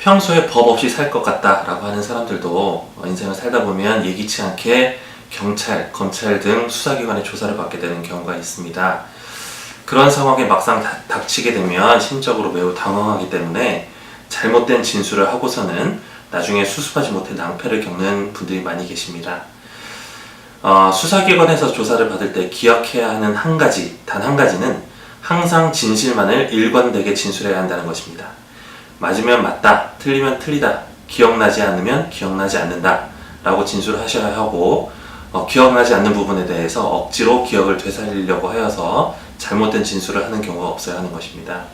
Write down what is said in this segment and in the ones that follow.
평소에 법 없이 살 것 같다라고 하는 사람들도 어, 인생을 살다 보면 예기치 않게 경찰, 검찰 등 수사기관의 조사를 받게 되는 경우가 있습니다. 그런 상황에 막상 다- 닥치게 되면 심적으로 매우 당황하기 때문에 잘못된 진술을 하고서는 나중에 수습하지 못해 낭패를 겪는 분들이 많이 계십니다. 어, 수사기관에서 조사를 받을 때 기억해야 하는 한 가지, 단 한 가지는 항상 진실만을 일관되게 진술해야 한다는 것입니다. 맞으면 맞다, 틀리면 틀리다, 기억나지 않으면 기억나지 않는다 라고 진술하셔야 하고 어, 기억나지 않는 부분에 대해서 억지로 기억을 되살리려고 하여서 잘못된 진술을 하는 경우가 없어야 하는 것입니다.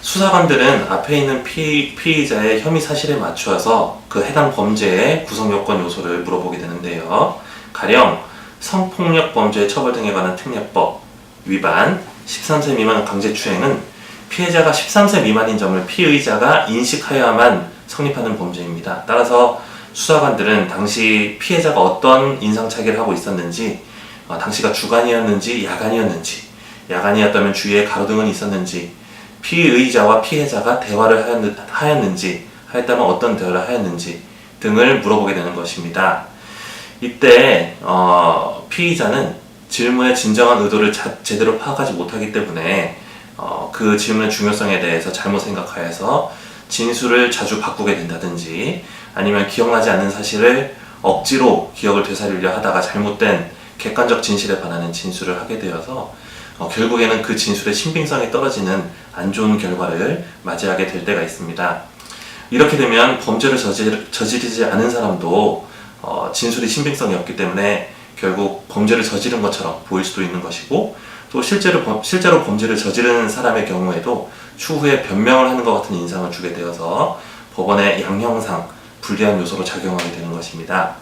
수사관들은 앞에 있는 피, 피의자의 혐의 사실에 맞추어서 그 해당 범죄의 구성 요건 요소를 물어보게 되는데요. 가령 성폭력 범죄 처벌 등에 관한 특례법 위반, 13세 미만 강제추행은 피해자가 13세 미만인 점을 피의자가 인식하여야만 성립하는 범죄입니다. 따라서 수사관들은 당시 피해자가 어떤 인상착의를 하고 있었는지, 어, 당시가 주간이었는지 야간이었는지, 야간이었다면 주위에 가로등은 있었는지, 피의자와 피해자가 대화를 하였는- 하였는지, 하였다면 어떤 대화를 하였는지 등을 물어보게 되는 것입니다. 이때 어, 피의자는 질문의 진정한 의도를 자- 제대로 파악하지 못하기 때문에 어, 그 질문의 중요성에 대해서 잘못 생각하여서 진술을 자주 바꾸게 된다든지 아니면 기억나지 않는 사실을 억지로 기억을 되살리려 하다가 잘못된 객관적 진실에 반하는 진술을 하게 되어서 어, 결국에는 그 진술의 신빙성이 떨어지는 안 좋은 결과를 맞이하게 될 때가 있습니다. 이렇게 되면 범죄를 저지, 저지르지 않은 사람도 어, 진술이 신빙성이 없기 때문에 결국 범죄를 저지른 것처럼 보일 수도 있는 것이고 또 실제로 범, 실제로 범죄를 저지른 사람의 경우에도 추후에 변명을 하는 것 같은 인상을 주게 되어서 법원의 양형상 불리한 요소로 작용하게 되는 것입니다.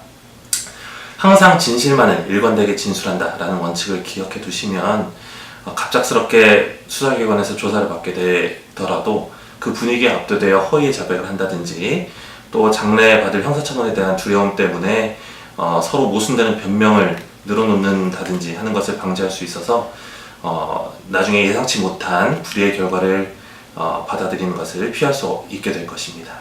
항상 진실만을 일관되게 진술한다라는 원칙을 기억해 두시면 어, 갑작스럽게 수사기관에서 조사를 받게 되더라도 그 분위기에 압도되어 허위의 자백을 한다든지 또 장래 받을 형사처분에 대한 두려움 때문에 어, 서로 모순되는 변명을 늘어놓는다든지 하는 것을 방지할 수 있어서 어, 나중에 예상치 못한 불의의 결과를 어, 받아들이는 것을 피할 수 있게 될 것입니다.